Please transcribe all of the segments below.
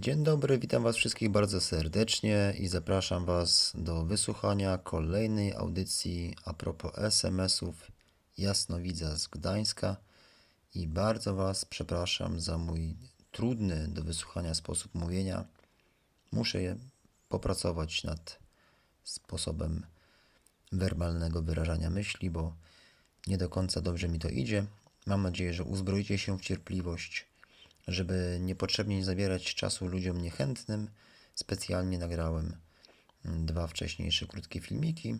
Dzień dobry, witam Was wszystkich bardzo serdecznie i zapraszam Was do wysłuchania kolejnej audycji a propos SMS-ów Jasnowidza z Gdańska i bardzo Was przepraszam za mój trudny do wysłuchania sposób mówienia. Muszę popracować nad sposobem werbalnego wyrażania myśli, bo nie do końca dobrze mi to idzie. Mam nadzieję, że uzbroicie się w cierpliwość żeby niepotrzebnie nie zabierać czasu ludziom niechętnym, specjalnie nagrałem mm, dwa wcześniejsze krótkie filmiki,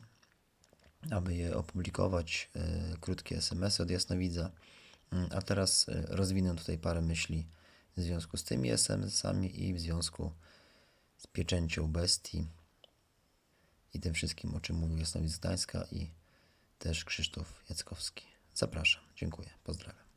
aby je opublikować, e, krótkie SMS-y od Jasnowidza. Mm, A teraz e, rozwinę tutaj parę myśli w związku z tymi SMS-ami i w związku z pieczęcią bestii i tym wszystkim, o czym mówił Jasnowidz Gdańska i też Krzysztof Jackowski. Zapraszam. Dziękuję. Pozdrawiam.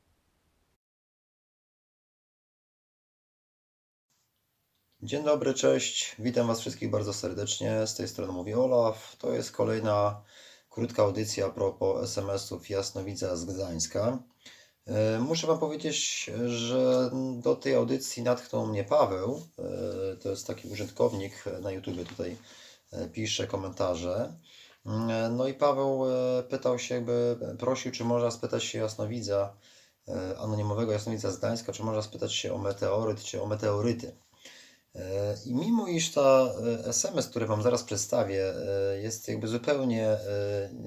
Dzień dobry, cześć. Witam Was wszystkich bardzo serdecznie. Z tej strony mówi Olaf. To jest kolejna krótka audycja a propos SMS-ów Jasnowidza z Gdańska. E, Muszę Wam powiedzieć, że do tej audycji natchnął mnie Paweł. E, To jest taki użytkownik na YouTubie tutaj e, pisze komentarze. No i Paweł pytał się, jakby prosił, czy można spytać się Jasnowidza, anonimowego Jasnowidza z Gdańska, czy można spytać się o meteoryt, czy o meteoryty. E, I mimo iż ta e, SMS, który Wam zaraz przedstawię, e, jest jakby zupełnie e,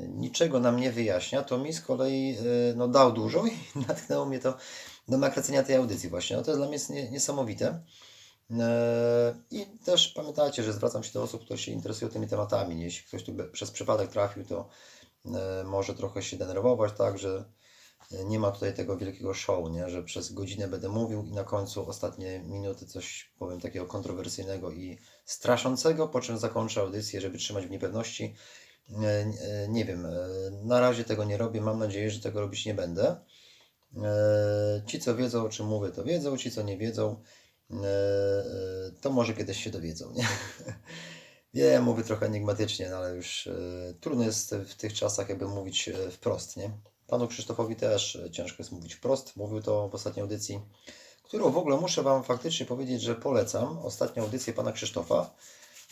niczego nam nie wyjaśnia, to mi z kolei e, no, dał dużo i natknęło mnie to do nakręcenia tej audycji właśnie. No, to jest dla mnie niesamowite. E, I też pamiętajcie, że zwracam się do osób, które się interesują tymi tematami. Jeśli ktoś tu przez przypadek trafił, to e, może trochę się denerwować, tak, że nie ma tutaj tego wielkiego show, nie? że przez godzinę będę mówił i na końcu ostatnie minuty coś powiem takiego kontrowersyjnego i straszącego, po czym zakończę audycję, żeby trzymać w niepewności. Nie wiem, e, na razie tego nie robię, mam nadzieję, że tego robić nie będę. E, Ci, co wiedzą, o czym mówię, to wiedzą, ci, co nie wiedzą, e, to może kiedyś się dowiedzą. Nie? Wiem, mówię trochę enigmatycznie, no ale już trudno jest w tych czasach jakby mówić wprost, nie? Panu Krzysztofowi też e, ciężko jest mówić wprost. Mówił to w ostatniej audycji, którą w ogóle muszę Wam faktycznie powiedzieć, że polecam. Ostatnią audycję pana Krzysztofa,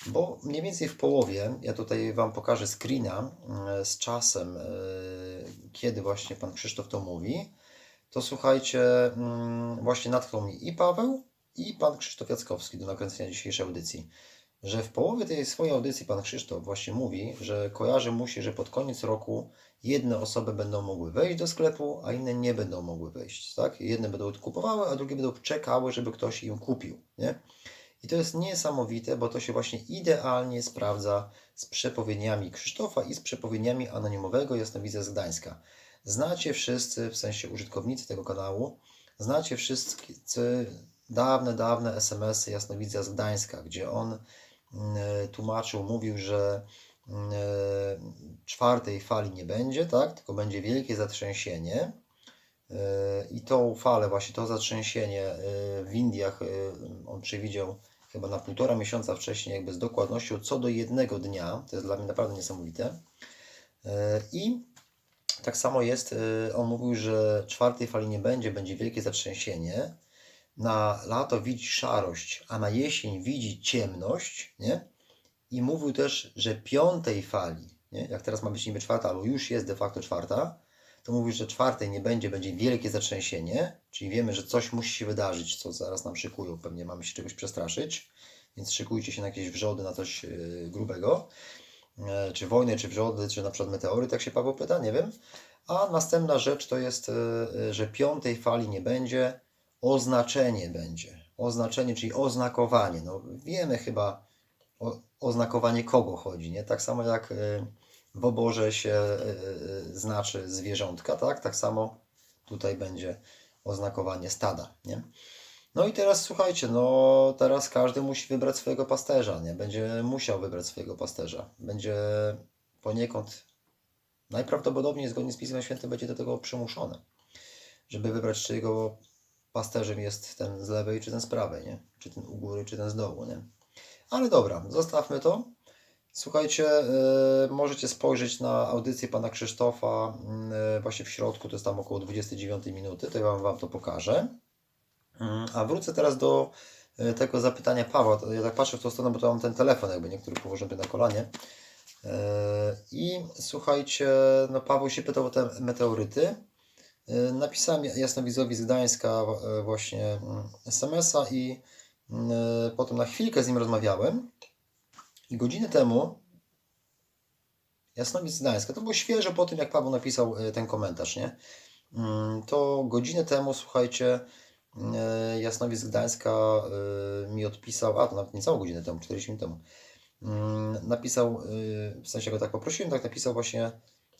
bo mniej więcej w połowie, ja tutaj Wam pokażę screena e, z czasem, e, kiedy właśnie pan Krzysztof to mówi, to słuchajcie, mm, właśnie natchnął mi i Paweł, i pan Krzysztof Jackowski do nakręcenia dzisiejszej audycji że w połowie tej swojej audycji pan Krzysztof właśnie mówi, że kojarzy mu się, że pod koniec roku jedne osoby będą mogły wejść do sklepu, a inne nie będą mogły wejść. Tak? Jedne będą kupowały, a drugie będą czekały, żeby ktoś im kupił. Nie? I to jest niesamowite, bo to się właśnie idealnie sprawdza z przepowiedniami Krzysztofa i z przepowiedniami anonimowego jasnowidza z Gdańska. Znacie wszyscy, w sensie użytkownicy tego kanału, znacie wszyscy dawne, dawne SMS-y jasnowidza z Gdańska, gdzie on tłumaczył, mówił, że mm, czwartej fali nie będzie, tak? tylko będzie wielkie zatrzęsienie. Yy, I tą falę, właśnie to zatrzęsienie w Indiach on przewidział chyba na półtora miesiąca wcześniej, jakby z dokładnością co do jednego dnia. To jest dla mnie naprawdę niesamowite. I tak samo jest, on mówił, że czwartej fali nie będzie, będzie wielkie zatrzęsienie. Na lato widzi szarość, a na jesień widzi ciemność, nie? I mówił też, że piątej fali, nie? jak teraz ma być niby czwarta, albo już jest de facto czwarta, to mówi, że czwartej nie będzie, będzie wielkie zatrzęsienie, czyli wiemy, że coś musi się wydarzyć, co zaraz nam szykują, pewnie mamy się czegoś przestraszyć, więc szykujcie się na jakieś wrzody, na coś yy, grubego, E, czy wojny, czy wrzody, czy na przykład meteory, tak się Paweł pyta, nie wiem. A następna rzecz to jest, e, e, że piątej fali nie będzie, oznaczenie będzie. Oznaczenie, czyli oznakowanie. No, wiemy chyba o oznakowanie kogo chodzi, nie? Tak samo jak y, w oborze się y, y, znaczy zwierzątka, tak? Tak samo tutaj będzie oznakowanie stada, nie? No i teraz słuchajcie, no teraz każdy musi wybrać swojego pasterza, nie? Będzie musiał wybrać swojego pasterza. Będzie poniekąd najprawdopodobniej zgodnie z Pismem Świętym będzie do tego przymuszony, żeby wybrać czy jego pasterzem jest ten z lewej, czy ten z prawej, nie? Czy ten u góry, czy ten z dołu, nie? Ale dobra, zostawmy to. Słuchajcie, yy, możecie spojrzeć na audycję pana Krzysztofa yy, właśnie w środku, to jest tam około 29 minuty, to ja wam, wam to pokażę. Yy, a wrócę teraz do tego zapytania Pawła. To ja tak patrzę w tą stronę, bo to mam ten telefon jakby niektóry tutaj na kolanie. I słuchajcie, no Paweł się pytał o te meteoryty. E, Napisałem Jasnowidzowi z Gdańska e, właśnie mm, SMS-a i mm, e, potem na chwilkę z nim rozmawiałem. I godzinę temu Jasnowic z Gdańska, to było świeżo po tym, jak Paweł napisał ten komentarz, nie? Mm, To godzinę temu, słuchajcie, Jasnowic z Gdańska mi odpisał, a to nawet nie całą godzinę temu, 40 minut temu, napisał, w sensie go tak poprosiłem, tak napisał właśnie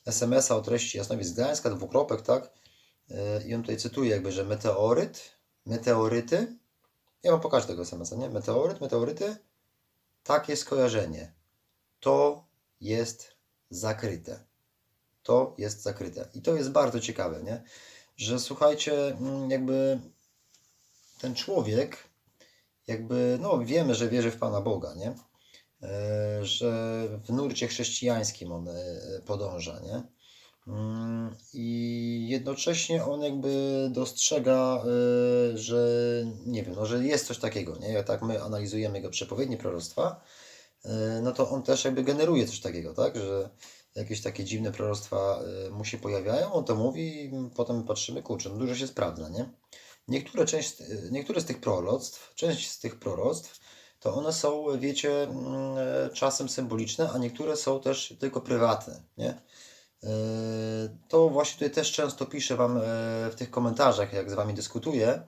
SMS-a o treści Jasnowic Gdańska, dwukropek, tak? E, I on tutaj cytuje jakby, że meteoryt, meteoryty, ja wam pokażę tego SMS-a, nie? Meteoryt, meteoryty, takie skojarzenie. To jest zakryte. To jest zakryte. I to jest bardzo ciekawe, nie? Że słuchajcie, mm, jakby ten człowiek, jakby, no wiemy, że wierzy w Pana Boga, nie? E, Że w nurcie chrześcijańskim on e, podąża, nie? Mm, I jednocześnie on jakby dostrzega, e, że nie wiem, no, że jest coś takiego, nie? Jak tak my analizujemy jego przepowiednie proroctwa, e, no to on też jakby generuje coś takiego, tak? Że jakieś takie dziwne proroctwa e, mu się pojawiają, on to mówi potem patrzymy, kurczę, no dużo się sprawdza, nie? Niektóre, część, niektóre z tych proroctw, część z tych proroctw, to one są, wiecie, mm, czasem symboliczne, a niektóre są też tylko prywatne, nie? E, To właśnie tutaj też często piszę Wam e, w tych komentarzach, jak z Wami dyskutuję,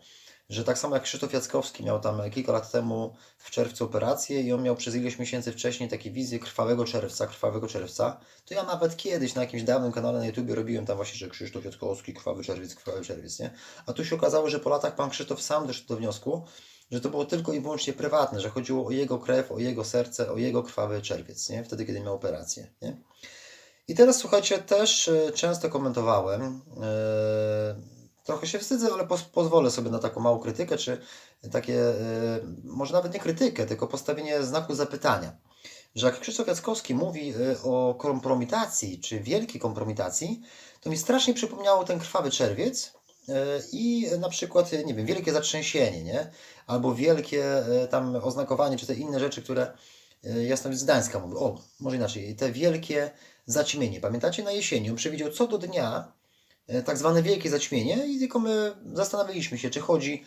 że tak samo jak Krzysztof Jackowski miał tam kilka lat temu w czerwcu operację i on miał przez ileś miesięcy wcześniej takie wizje krwawego czerwca, krwawego czerwca, to ja nawet kiedyś na jakimś dawnym kanale na YouTubie robiłem tam właśnie, że Krzysztof Jackowski, krwawy czerwiec, krwawy czerwiec, nie? A tu się okazało, że po latach pan Krzysztof sam doszedł do wniosku, że to było tylko i wyłącznie prywatne, że chodziło o jego krew, o jego serce, o jego krwawy czerwiec, nie? Wtedy, kiedy miał operację, nie? I teraz słuchajcie, też e, często komentowałem, e, trochę się wstydzę, ale pozwolę sobie na taką małą krytykę, czy takie, e, może nawet nie krytykę, tylko postawienie znaku zapytania. Że jak Krzysztof Jackowski mówi o kompromitacji, czy wielkiej kompromitacji, to mi strasznie przypomniało ten krwawy czerwiec i na przykład, nie wiem, wielkie zatrzęsienie, nie? Albo wielkie tam oznakowanie, czy te inne rzeczy, które e, Jasnowic z Gdańska mówił. O, może inaczej, te wielkie zaćmienie. Pamiętacie, na jesieni on przewidział co do dnia e, tak zwane wielkie zaćmienie i tylko my zastanawialiśmy się, czy chodzi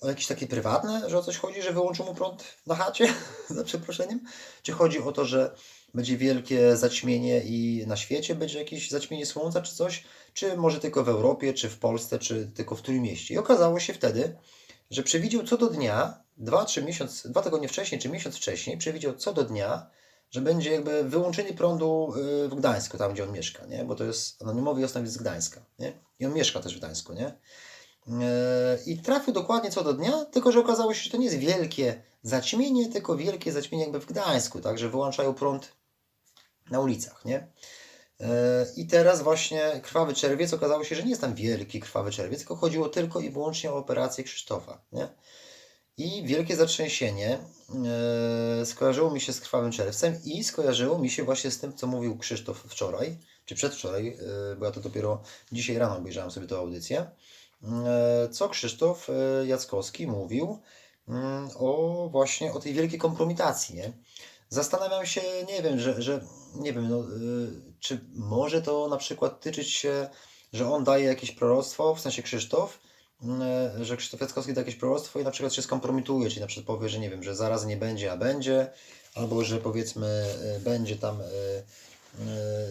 o jakieś takie prywatne, że o coś chodzi, że wyłączył mu prąd na chacie, za przeproszeniem, czy chodzi o to, że będzie wielkie zaćmienie i na świecie będzie jakieś zaćmienie słońca, czy coś, czy może tylko w Europie, czy w Polsce, czy tylko w którym mieście. I okazało się wtedy, że przewidział co do dnia, dwa, trzy miesiąc, dwa tygodnie wcześniej, czy miesiąc wcześniej, przewidział co do dnia, że będzie jakby wyłączenie prądu y, w Gdańsku, tam gdzie on mieszka, nie? Bo to jest anonimowy jasnowic z Gdańska, nie? I on mieszka też w Gdańsku, nie? Yy, I trafił dokładnie co do dnia, tylko że okazało się, że to nie jest wielkie zaćmienie, tylko wielkie zaćmienie jakby w Gdańsku, tak? Że wyłączają prąd na ulicach, nie? Yy, I teraz właśnie krwawy czerwiec okazało się, że nie jest tam wielki krwawy czerwiec, tylko chodziło tylko i wyłącznie o operację Krzysztofa, nie? I wielkie zatrzęsienie e, skojarzyło mi się z krwawym czerwcem i skojarzyło mi się właśnie z tym, co mówił Krzysztof wczoraj, czy przedwczoraj, e, bo ja to dopiero dzisiaj rano obejrzałem sobie tę audycję, e, co Krzysztof Jackowski mówił mm, o właśnie o tej wielkiej kompromitacji, nie? Zastanawiam się, nie wiem, że, że nie wiem, no, y, czy może to na przykład tyczyć się, że on daje jakieś proroctwo, w sensie Krzysztof, że Krzysztof Jackowski da jakieś proroctwo i na przykład się skompromituje, czyli na przykład powie, że nie wiem, że zaraz nie będzie, a będzie, albo że powiedzmy y, będzie tam y,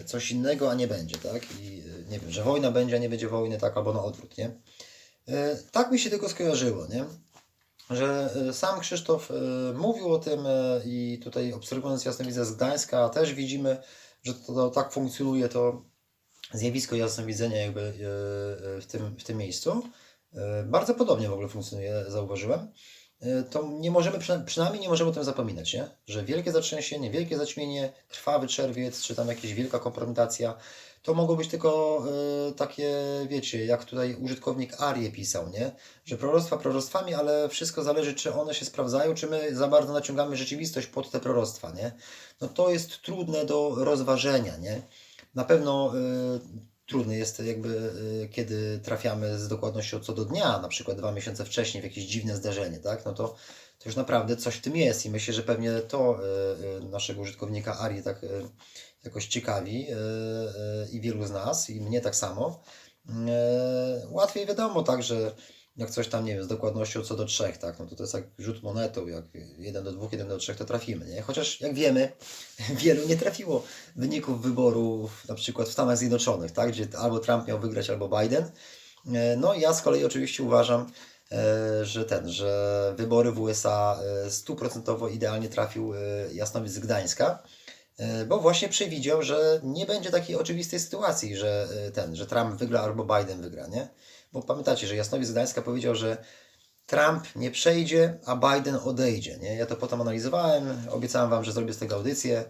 y, coś innego, a nie będzie, tak? I nie wiem, że wojna będzie, a nie będzie wojny, tak? Albo na odwrót, nie? Tak mi się tylko skojarzyło, nie? Że sam Krzysztof mówił o tym i tutaj obserwując Jasnowidzę z Gdańska też widzimy, że to, to tak funkcjonuje to zjawisko jasnowidzenia jakby w tym, w tym miejscu. Y, Bardzo podobnie w ogóle funkcjonuje, zauważyłem. Y, To nie możemy, przyna- przynajmniej nie możemy o tym zapominać, nie? że wielkie zatrzęsienie, wielkie zaćmienie, krwawy czerwiec, czy tam jakaś wielka kompromitacja, to mogą być tylko y, takie, wiecie, jak tutaj użytkownik Arię pisał, nie? że proroctwa proroctwami, ale wszystko zależy, czy one się sprawdzają, czy my za bardzo naciągamy rzeczywistość pod te proroctwa, nie? No to jest trudne do rozważenia, nie? Na pewno y, trudne jest jakby, y, kiedy trafiamy z dokładnością co do dnia, na przykład dwa miesiące wcześniej w jakieś dziwne zdarzenie, tak? No to, to już naprawdę coś w tym jest i myślę, że pewnie to y, y, naszego użytkownika Ari tak jakoś ciekawi i wielu z nas, i mnie tak samo. Łatwiej wiadomo, tak, że jak coś tam, nie wiem, z dokładnością co do trzech, tak, no to to jest jak rzut monetą, jak 1 do 2, 1 do 3, to trafimy, nie? Chociaż jak wiemy, wielu nie trafiło wyników wyborów na przykład w Stanach Zjednoczonych, tak, gdzie albo Trump miał wygrać, albo Biden. E, No ja z kolei oczywiście uważam, e, że ten, że wybory w USA e, stuprocentowo idealnie trafił Jasnowic z Gdańska, bo właśnie przewidział, że nie będzie takiej oczywistej sytuacji, że ten, że Trump wygra albo Biden wygra, nie? Bo pamiętacie, że Jasnowic z Gdańska powiedział, że Trump nie przejdzie, a Biden odejdzie, nie? Ja to potem analizowałem, obiecałem Wam, że zrobię z tego audycję,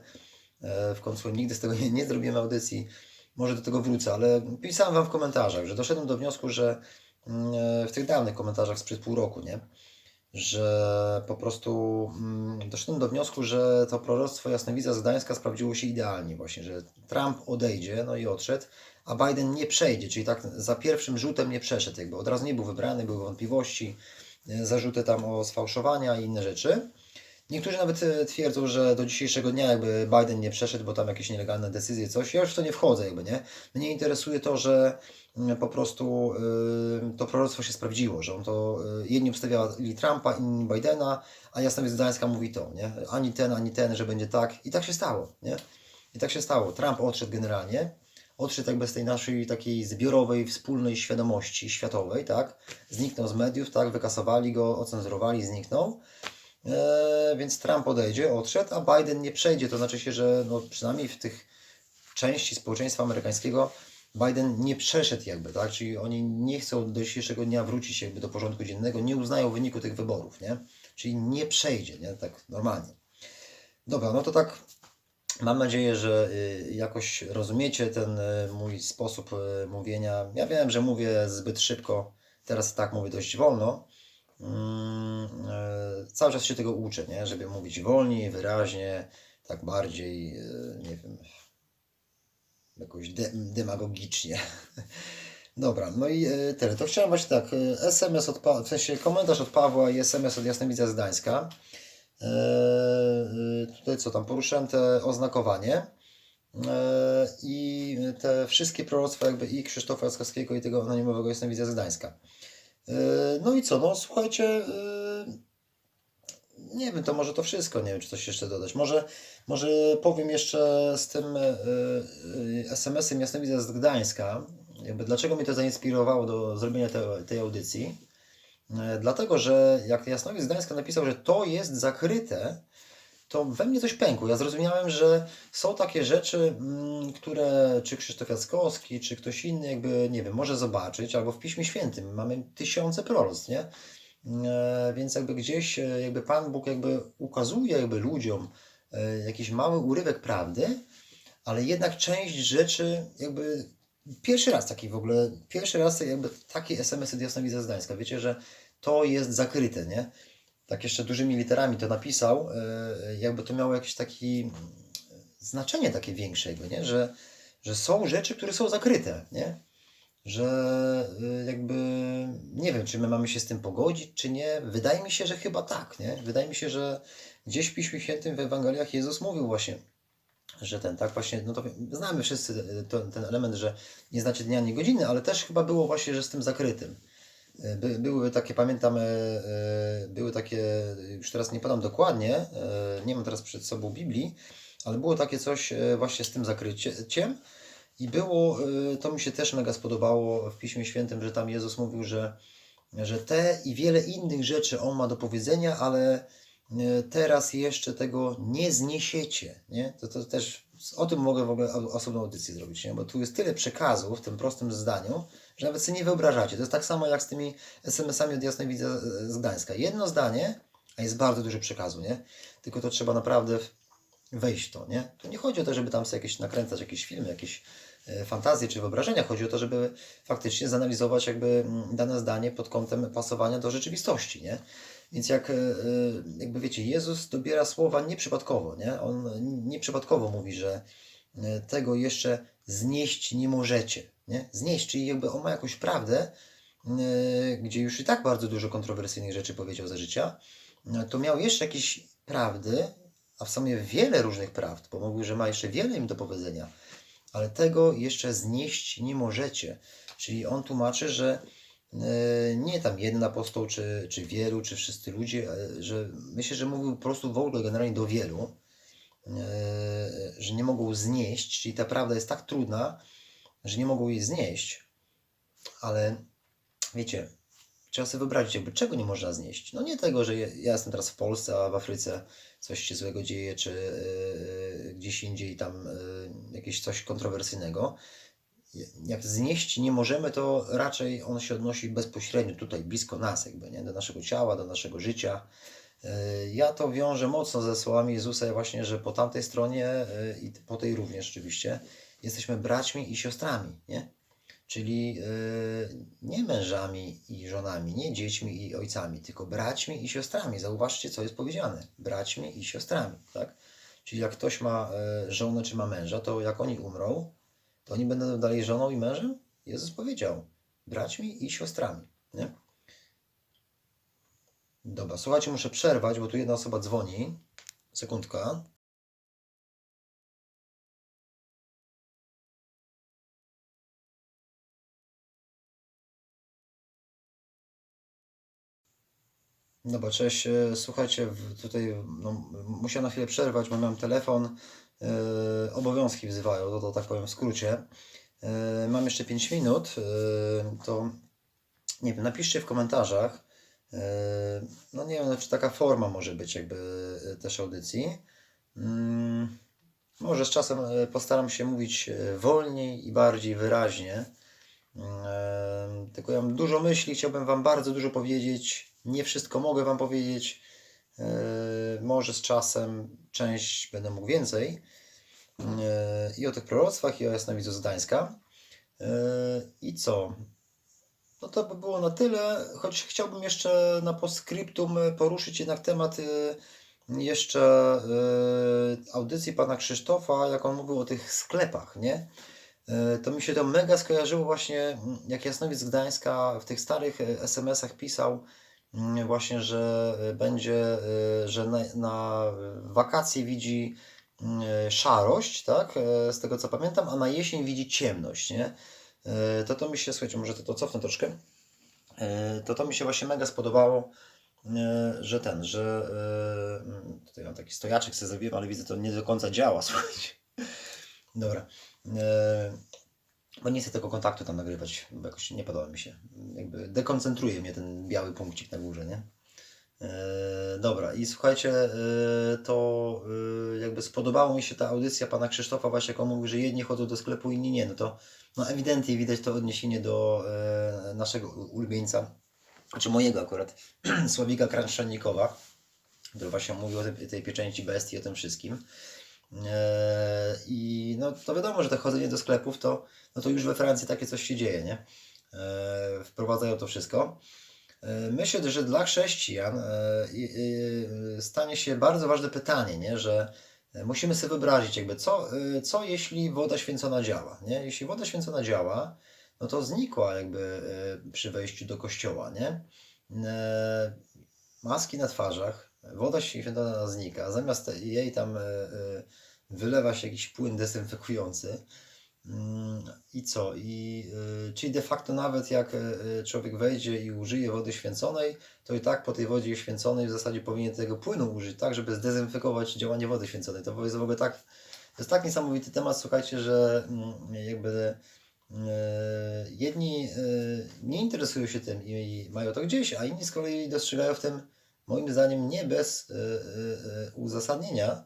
E, w końcu nigdy z tego nie, nie audycji, może do tego wrócę, ale pisałem Wam w komentarzach, że doszedłem do wniosku, że mm, e, w tych dawnych komentarzach sprzed pół roku, nie? Że po prostu mm, doszedłem do wniosku, że to proroctwo Jasnowidza z Gdańska sprawdziło się idealnie właśnie, że Trump odejdzie, no i odszedł, a Biden nie przejdzie, czyli tak za pierwszym rzutem nie przeszedł, jakby od razu nie był wybrany, były wątpliwości, e, zarzuty tam o sfałszowania i inne rzeczy. Niektórzy nawet e, twierdzą, że do dzisiejszego dnia jakby Biden nie przeszedł, bo tam jakieś nielegalne decyzje, coś. Ja już w to nie wchodzę, jakby nie. Mnie interesuje to, że mm, po prostu y, to proroctwo się sprawdziło, że on to jedni obstawiali Trumpa, inni Bidena, a Jasnowiec Gdańska mówi to, nie? Ani ten, ani ten, że będzie tak. I tak się stało, nie? I tak się stało. Trump odszedł generalnie. Odszedł jakby z tej naszej takiej zbiorowej, wspólnej świadomości światowej, tak? Zniknął z mediów, tak? Wykasowali go, ocenzurowali, zniknął. E, więc Trump odejdzie, odszedł, a Biden nie przejdzie. To znaczy się, że no, przynajmniej w tych części społeczeństwa amerykańskiego Biden nie przeszedł jakby, tak? Czyli oni nie chcą do dzisiejszego dnia wrócić jakby do porządku dziennego, nie uznają wyniku tych wyborów, nie? Czyli nie przejdzie, nie? Tak normalnie. Dobra, no to tak mam nadzieję, że y, jakoś rozumiecie ten y, mój sposób y, mówienia. Ja wiem, że mówię zbyt szybko, teraz tak mówię dość wolno, Mm, cały czas się tego uczę, nie? Żeby mówić wolniej, wyraźnie, tak bardziej, nie wiem, jakoś de demagogicznie. Dobra, no i tyle. To chciałem właśnie tak, SMS od pa- w sensie komentarz od Pawła i SMS od Jasnowica z Gdańska. E, e, tutaj co tam, poruszyłem te oznakowanie. E, I te wszystkie proroctwa jakby i Krzysztofa Jackowskiego i tego anonimowego Jasnowidza z Gdańska. No i co, no słuchajcie, nie wiem, to może to wszystko, nie wiem, czy coś jeszcze dodać. Może, może powiem jeszcze z tym SMS-em Jasnowidza z Gdańska, jakby dlaczego mnie to zainspirowało do zrobienia te, tej audycji. E, Dlatego, że jak Jasnowic z Gdańska napisał, że to jest zakryte, to we mnie coś pękło. Ja zrozumiałem, że są takie rzeczy, mm, które czy Krzysztof Jackowski, czy ktoś inny jakby, nie wiem, może zobaczyć, albo w Piśmie Świętym mamy tysiące proroctw, nie? E, Więc jakby gdzieś e, jakby Pan Bóg jakby ukazuje jakby ludziom jakiś mały urywek prawdy, ale jednak część rzeczy jakby pierwszy raz taki w ogóle, pierwszy raz jakby takie SMS-y od Jasnowidza z. Wiecie, że to jest zakryte, nie? tak jeszcze dużymi literami to napisał, e, jakby to miało jakieś takie znaczenie takie większe, nie? Że, że są rzeczy, które są zakryte, nie? Że e, jakby nie wiem, czy my mamy się z tym pogodzić, czy nie. Wydaje mi się, że chyba tak, nie? Wydaje mi się, że gdzieś w Piśmie Świętym w Ewangeliach Jezus mówił właśnie, że ten, tak właśnie, no to znamy wszyscy to, ten element, że nie znacie dnia ani godziny, ale też chyba było właśnie, że z tym zakrytym. E, By, były takie, pamiętam, e, e, były takie, już teraz nie podam dokładnie, nie mam teraz przed sobą Biblii, ale było takie coś właśnie z tym zakryciem i było, to mi się też mega spodobało w Piśmie Świętym, że tam Jezus mówił, że, że te i wiele innych rzeczy On ma do powiedzenia, ale teraz jeszcze tego nie zniesiecie, nie? To, to też o tym mogę w ogóle osobną audycję zrobić, nie? Bo tu jest tyle przekazu w tym prostym zdaniu, że nawet sobie nie wyobrażacie. To jest tak samo jak z tymi SMS-ami od Jasnowidza z Gdańska. Jedno zdanie, a jest bardzo dużo przekazu, nie? Tylko to trzeba naprawdę wejść w to, nie? Tu nie chodzi o to, żeby tam sobie jakieś nakręcać jakieś filmy, jakieś e, fantazje czy wyobrażenia. Chodzi o to, żeby faktycznie zanalizować jakby mm, dane zdanie pod kątem pasowania do rzeczywistości, nie? Więc jak, e, e, jakby wiecie, Jezus dobiera słowa nieprzypadkowo, nie? On nieprzypadkowo mówi, że e, tego jeszcze znieść nie możecie, Nie? Znieść, czyli jakby on ma jakąś prawdę, gdzie już i tak bardzo dużo kontrowersyjnych rzeczy powiedział za życia, no, to miał jeszcze jakieś prawdy, a w sumie wiele różnych prawd, bo mówił, że ma jeszcze wiele im do powiedzenia, ale tego jeszcze znieść nie możecie. Czyli on tłumaczy, że nie tam jeden apostoł, czy, czy wielu, czy wszyscy ludzie, e, że myślę, że mówił po prostu w ogóle generalnie do wielu, e, że nie mogą znieść, czyli ta prawda jest tak trudna, że nie mogą jej znieść, ale wiecie, trzeba sobie wyobrazić, jakby czego nie można znieść. No nie tego, że ja jestem teraz w Polsce, a w Afryce coś się złego dzieje, czy yy, gdzieś indziej tam jakieś coś kontrowersyjnego. Jak znieść nie możemy, to raczej on się odnosi bezpośrednio tutaj, blisko nas, jakby, nie? do naszego ciała, do naszego życia. Yy, ja to wiążę mocno ze słowami Jezusa, właśnie, że po tamtej stronie i po tej również oczywiście jesteśmy braćmi i siostrami, nie? Czyli nie mężami i żonami, nie dziećmi i ojcami, tylko braćmi i siostrami. Zauważcie, co jest powiedziane. Braćmi i siostrami, tak? Czyli jak ktoś ma żonę czy ma męża, to jak oni umrą, to oni będą dalej żoną i mężem? Jezus powiedział, braćmi i siostrami, nie? Dobra, słuchajcie, muszę przerwać, bo tu jedna osoba dzwoni. Sekundka. Dobra, cześć. E, Słuchajcie, tutaj no, musiałem na chwilę przerwać, bo mam telefon. E, obowiązki wzywają, to, to tak powiem w skrócie. E, mam jeszcze 5 minut, e, to nie wiem, napiszcie w komentarzach. no nie wiem, czy taka forma może być jakby też audycji. Mm, może z czasem postaram się mówić wolniej i bardziej wyraźnie. Tylko ja mam dużo myśli, chciałbym Wam bardzo dużo powiedzieć. Nie wszystko mogę Wam powiedzieć. Może z czasem część będę mógł więcej. E, I o tych proroctwach, i o jasnowidzu z Gdańska. E, I co? No to by było na tyle, choć chciałbym jeszcze na postscriptum poruszyć jednak temat e, jeszcze audycji pana Krzysztofa, jak on mówił o tych sklepach, nie? To mi się to mega skojarzyło właśnie, jak Jasnowic Gdańska w tych starych SMS-ach pisał właśnie, że e, będzie, e, że na, na wakacje widzi mm, e, szarość, tak, z tego co pamiętam, a na jesień widzi ciemność, nie? To to mi się, słuchajcie, może to, to cofnę troszkę, to to mi się właśnie mega spodobało, że ten, że mm, tutaj mam taki stojaczek sobie zrobiłem, ale widzę, to nie do końca działa, słuchajcie. Dobra. Bo nie chcę tego kontaktu tam nagrywać, bo jakoś nie podoba mi się. Jakby dekoncentruje mnie ten biały punkcik na górze, nie? E, dobra, i słuchajcie, e, to e, jakby spodobało mi się ta audycja pana Krzysztofa, właśnie jak on mówi, że jedni chodzą do sklepu, inni nie. No to no ewidentnie widać to odniesienie do naszego ulubieńca, znaczy mojego akurat, Sławika Kranszanikowa, który właśnie mówił o tej, tej pieczęci bestii, o tym wszystkim. E, I no to wiadomo, że to chodzenie do sklepów, to, no to już we Francji takie coś się dzieje, nie? E, Wprowadzają to wszystko. E, Myślę, że dla chrześcijan stanie się bardzo ważne pytanie, nie? że musimy sobie wyobrazić, jakby co, co jeśli woda święcona działa. Nie? Jeśli woda święcona działa, no to znikła jakby przy wejściu do kościoła. Nie? Maski na twarzach, woda święcona znika, zamiast jej tam e, e, wylewa się jakiś płyn dezynfekujący. Mm, I co? I, y, czyli de facto nawet jak człowiek wejdzie i użyje wody święconej, to i tak po tej wodzie święconej w zasadzie powinien tego płynu użyć, tak, żeby zdezynfekować działanie wody święconej. To jest w ogóle tak, to jest tak niesamowity temat, słuchajcie, że mm, jakby jedni nie interesują się tym i mają to gdzieś, a inni z kolei dostrzegają w tym, moim zdaniem, nie bez y, y, y, uzasadnienia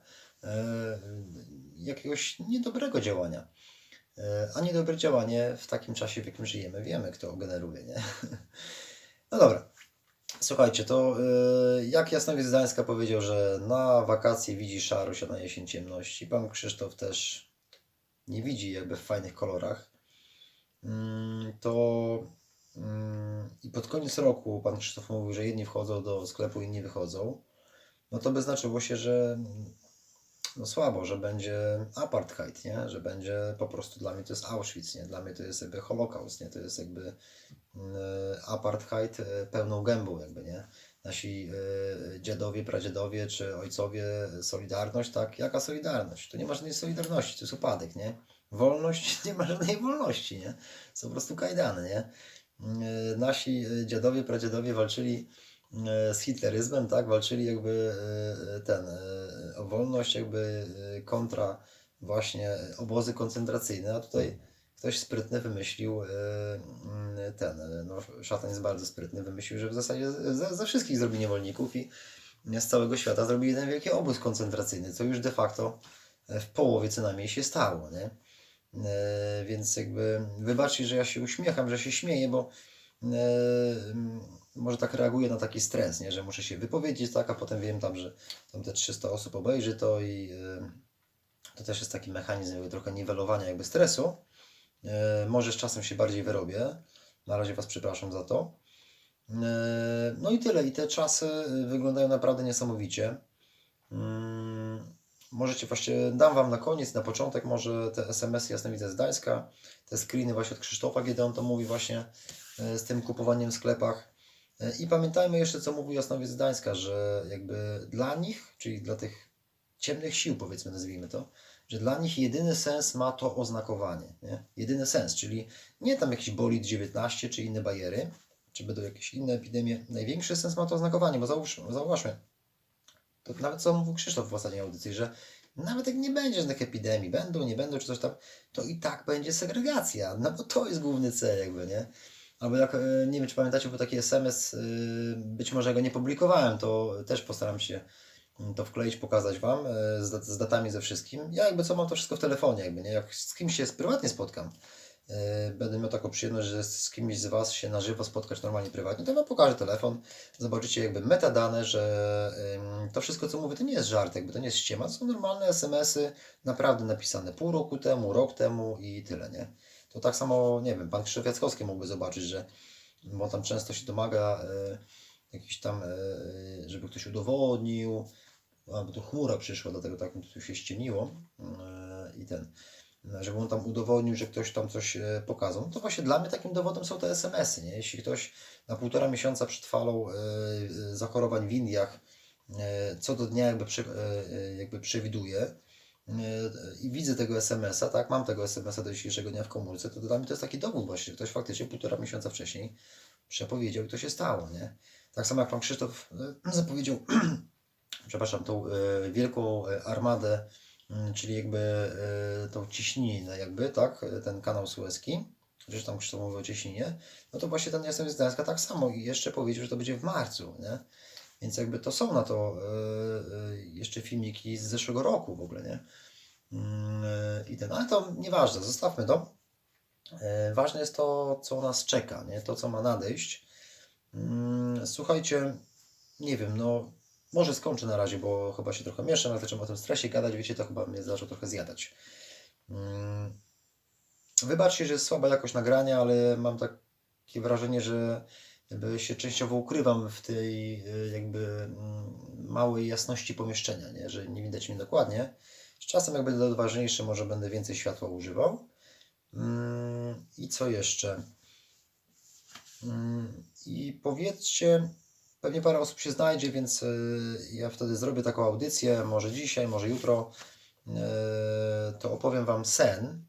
jakiegoś niedobrego działania. E, a niedobre działanie w takim czasie, w jakim żyjemy. Wiemy, kto generuje, nie? No dobra. Słuchajcie, to e, jak Jasnowiec z powiedział, że na wakacje widzi szarość, a na jesień ciemność. I pan Krzysztof też nie widzi jakby w fajnych kolorach. Mm, To i pod koniec roku pan Krzysztof mówił, że jedni wchodzą do sklepu, inni wychodzą. No to by znaczyło się, że no słabo, że będzie apartheid, nie? Że będzie po prostu dla mnie to jest Auschwitz, nie? Dla mnie to jest jakby Holokaust, nie? To jest jakby mm, apartheid e, pełną gębą jakby, nie? Nasi e, dziadowie, pradziadowie czy ojcowie Solidarność, tak? Jaka Solidarność? To nie ma żadnej Solidarności, to jest upadek, nie? Wolność, nie ma żadnej wolności, nie? Są po prostu kajdany, nie? E, Nasi e, dziadowie, pradziadowie walczyli e, z hitleryzmem, tak? Walczyli jakby ten, o wolność jakby kontra właśnie obozy koncentracyjne, a tutaj ktoś sprytny wymyślił mm, ten, no szatan jest bardzo sprytny, wymyślił, że w zasadzie ze, ze wszystkich zrobi niewolników i z całego świata zrobi jeden wielki obóz koncentracyjny, co już de facto w połowie co najmniej się stało, nie? E, Więc jakby wybaczcie, że ja się uśmiecham, że się śmieję, bo e, m, może tak reaguję na taki stres, nie? że muszę się wypowiedzieć, tak, a potem wiem tam, że tam te 300 osób obejrzy to i e, to też jest taki mechanizm jakby trochę niwelowania jakby stresu. Może z czasem się bardziej wyrobię. Na razie Was przepraszam za to. No i tyle. I te czasy wyglądają naprawdę niesamowicie. Możecie właśnie, dam Wam na koniec, na początek może te SMS-y Jasnowice z Gdańska, te screeny właśnie od Krzysztofa, kiedy on to mówi właśnie e, z tym kupowaniem w sklepach. E, I pamiętajmy jeszcze, co mówił Jasnowiec z Gdańska, że jakby dla nich, czyli dla tych ciemnych sił, powiedzmy, nazwijmy to, że dla nich jedyny sens ma to oznakowanie. Nie? Jedyny sens, czyli nie tam jakiś bolid 19 czy inne bajery, czy będą jakieś inne epidemie. Największy sens ma to oznakowanie, bo załóż, zauważmy, to nawet co mówił Krzysztof w ostatniej audycji, że nawet jak nie będzie żadnych epidemii, będą, nie będą, czy coś tam, to i tak będzie segregacja, no bo to jest główny cel jakby, nie? Albo jak, e, nie wiem czy pamiętacie, był taki SMS, y, być może go nie publikowałem, to też postaram się mm, to wkleić, pokazać Wam e, z, dat- z datami ze wszystkim. Ja jakby co mam to wszystko w telefonie, jakby nie, jak z kimś się prywatnie spotkam, e, będę miał taką przyjemność, że z kimś z Was się na żywo spotkać normalnie prywatnie, to Wam pokażę telefon, zobaczycie jakby metadane, że to wszystko co mówię to nie jest żart, jakby to nie jest ściema, to są normalne SMS-y, naprawdę napisane pół roku temu, rok temu i tyle, nie? To tak samo, nie wiem, Pan Krzysztof Jackowski mógłby zobaczyć, że bo tam często się domaga e, jakiś tam, e, żeby ktoś udowodnił, albo tu chmura przyszła, dlatego tak mi tu się ściemniło e, i ten, żeby on tam udowodnił, że ktoś tam coś e, pokazał. No to właśnie dla mnie takim dowodem są te SMS-y, nie? Jeśli ktoś na półtora miesiąca przed falą e, e, zachorowań w Indiach co do dnia jakby, przy, jakby przewiduje i widzę tego SMS-a, tak, mam tego SMS-a do dzisiejszego dnia w komórce, to dla mnie to jest taki dowód właśnie, że ktoś faktycznie półtora miesiąca wcześniej przepowiedział i to się stało, nie? Tak samo jak Pan Krzysztof zapowiedział, przepraszam, tą wielką armadę, czyli jakby e, tą ciśninę jakby, tak, ten kanał sueski, chociaż tam Krzysztof mówił o ciśninie, no to właśnie ten jestem z Gdańska tak samo i jeszcze powiedział, że to będzie w marcu, nie? Więc jakby to są na to e, e, jeszcze filmiki z zeszłego roku w ogóle, nie? Mm, I ten, ale to nieważne, zostawmy to. Ważne jest to, co nas czeka, nie? To, co ma nadejść. Mm, Słuchajcie, nie wiem, no może skończę na razie, bo chyba się trochę mieszam, ale zacząłem o tym stresie gadać, wiecie, to chyba mnie zaczął trochę zjadać. Mm, Wybaczcie, że jest słaba jakość nagrania, ale mam takie wrażenie, że jakby się częściowo ukrywam w tej y, jakby mm, małej jasności pomieszczenia, nie? że nie widać mnie dokładnie. Z czasem jak będę odważniejszy, może będę więcej światła używał. Mm, I co jeszcze? I powiedzcie, pewnie parę osób się znajdzie, więc y, ja wtedy zrobię taką audycję, może dzisiaj, może jutro. y, To opowiem Wam sen.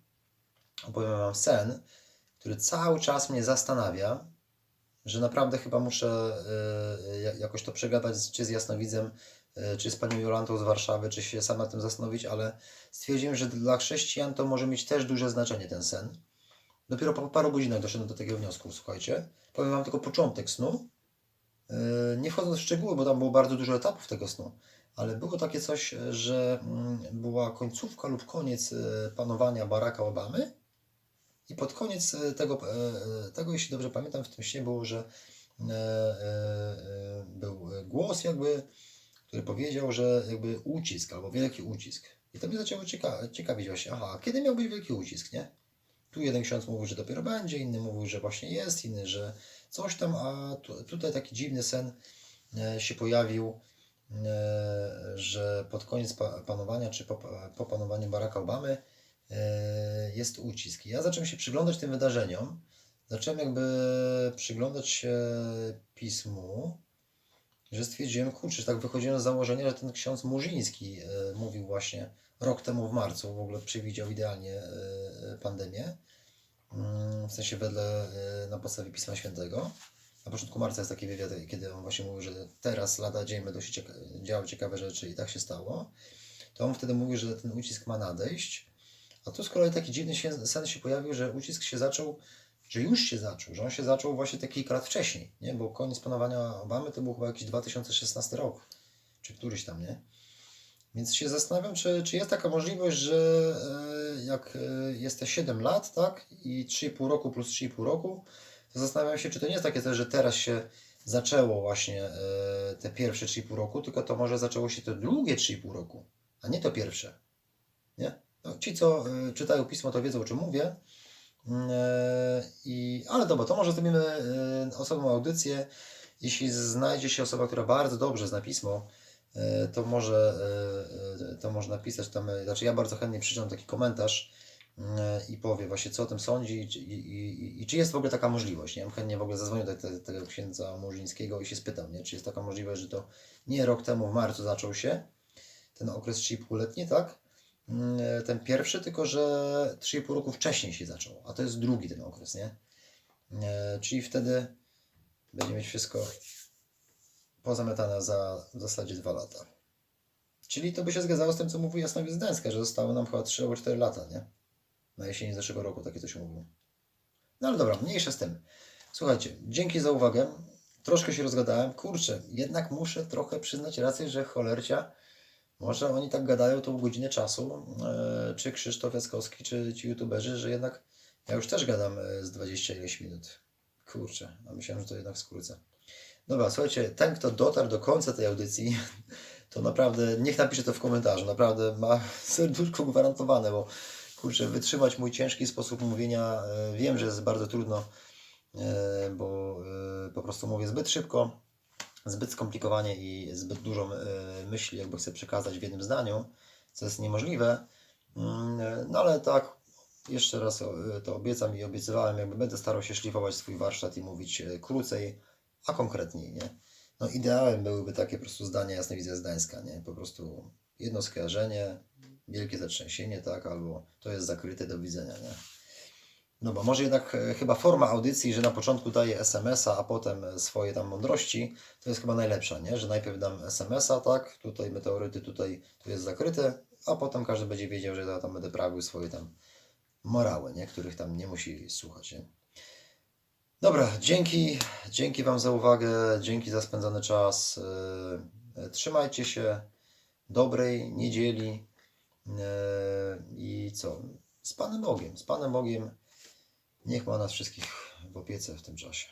Opowiem Wam sen, który cały czas mnie zastanawia, że naprawdę chyba muszę ja- jakoś to przegadać czy z Jasnowidzem, czy z panią Jolantą z Warszawy, czy się sam nad tym zastanowić, ale stwierdziłem, że dla chrześcijan to może mieć też duże znaczenie ten sen. Dopiero po paru godzinach doszedłem do takiego wniosku, słuchajcie. Powiem Wam tylko początek snu. Yy, Nie wchodząc w szczegóły, bo tam było bardzo dużo etapów tego snu, ale było takie coś, że mm, była końcówka lub koniec e, panowania Baracka Obamy i pod koniec e, tego, e, e, tego, jeśli dobrze pamiętam, w tym śnie było, że e, e, e, był głos jakby, który powiedział, że jakby ucisk albo wielki ucisk. I to mnie zaczęło cieka ciekawić właśnie, aha, kiedy miał być wielki ucisk, nie? Tu jeden ksiądz mówił, że dopiero będzie, inny mówił, że właśnie jest, inny, że coś tam, a tu, tutaj taki dziwny sen e, się pojawił, e, że pod koniec pa- panowania, czy po, po panowaniu Baracka Obamy e, jest ucisk. Ja zacząłem się przyglądać tym wydarzeniom, zacząłem jakby przyglądać się pismu, że stwierdziłem, kurczę, tak wychodziłem z założenia, że ten ksiądz Murzyński mówił właśnie rok temu w marcu, w ogóle przewidział idealnie pandemię, w sensie wedle, e, na podstawie Pisma Świętego. Na początku marca jest taki wywiad, kiedy on właśnie mówił, że teraz lada dzień będą się cieka- działy ciekawe rzeczy i tak się stało. To on wtedy mówił, że ten ucisk ma nadejść. A tu z kolei taki dziwny sen się pojawił, że ucisk się zaczął, że już się zaczął, że on się zaczął właśnie te kilka lat wcześniej, nie? Bo koniec panowania Obamy to był chyba jakiś 2016 rok, czy któryś tam, nie? Więc się zastanawiam, czy, czy jest taka możliwość, że e, jak e, jest te 7 lat, tak, i 3,5 roku plus 3,5 roku, to zastanawiam się, czy to nie jest takie że teraz się zaczęło właśnie e, te pierwsze 3,5 roku, tylko to może zaczęło się to drugie 3,5 roku, a nie to pierwsze. Nie? No, ci, co e, czytają pismo, to wiedzą, o czym mówię. Mm, I, ale dobra, to może zrobimy osobną audycję. Jeśli znajdzie się osoba, która bardzo dobrze zna pismo, to może, e, e, to może napisać tam, e, znaczy ja bardzo chętnie przeczytam taki komentarz e, i powie właśnie co o tym sądzi i, i, i, czy jest w ogóle taka możliwość. Nie? Chętnie w ogóle zadzwonił do te- tego księdza Murzyńskiego i się spytam, nie? czy jest taka możliwość, że to nie rok temu w marcu zaczął się ten okres 3,5-letni, tak? Mm, e, Ten pierwszy, tylko że 3,5 roku wcześniej się zaczął, a to jest drugi ten okres, nie? E, Czyli wtedy będzie mieć wszystko pozamiatane za w zasadzie dwa lata. Czyli to by się zgadzało z tym, co mówił Jasnowiec Gdańska, że zostało nam chyba 3 albo 4 lata, nie? Na jesieni zeszłego roku takie coś mówił. No ale dobra, mniejsze z tym. Słuchajcie, dzięki za uwagę. Troszkę się rozgadałem. Kurczę, jednak muszę trochę przyznać rację, że cholercia, może oni tak gadają tą godzinę czasu, e, czy Krzysztof Jaskowski, czy ci youtuberzy, że jednak ja już też gadam e, z 20 ileś minut. Kurczę, a myślałem, że to jednak skrócę. Dobra, słuchajcie, ten kto dotarł do końca tej audycji, to naprawdę, niech napisze to w komentarzu, naprawdę ma serduszko gwarantowane, bo kurczę, wytrzymać mój ciężki sposób mówienia, e, wiem, że jest bardzo trudno, e, bo e, po prostu mówię zbyt szybko, zbyt skomplikowanie i zbyt dużą myśli jakby chcę przekazać w jednym zdaniu, co jest niemożliwe, Mm, no ale tak, jeszcze raz to obiecam i obiecywałem, jakby będę starał się szlifować swój warsztat i mówić krócej, a konkretniej, nie? No ideałem byłyby takie po prostu zdania jasne wizja zdańska, nie? Po prostu jedno skojarzenie, wielkie zatrzęsienie, tak? Albo to jest zakryte do widzenia, nie? No bo może jednak e, chyba forma audycji, że na początku daję SMS-a, a potem swoje tam mądrości, to jest chyba najlepsza, nie? Że najpierw dam SMS-a, tak? Tutaj meteoryty, tutaj tu jest zakryte, a potem każdy będzie wiedział, że ja tam będę prawił swoje tam morały, nie? Których tam nie musi słuchać, nie? Dobra, dzięki, dzięki Wam za uwagę, dzięki za spędzony czas. e, Trzymajcie się, dobrej niedzieli e, i co? Z Panem Bogiem, z Panem Bogiem. Niech ma nas wszystkich w opiece w tym czasie.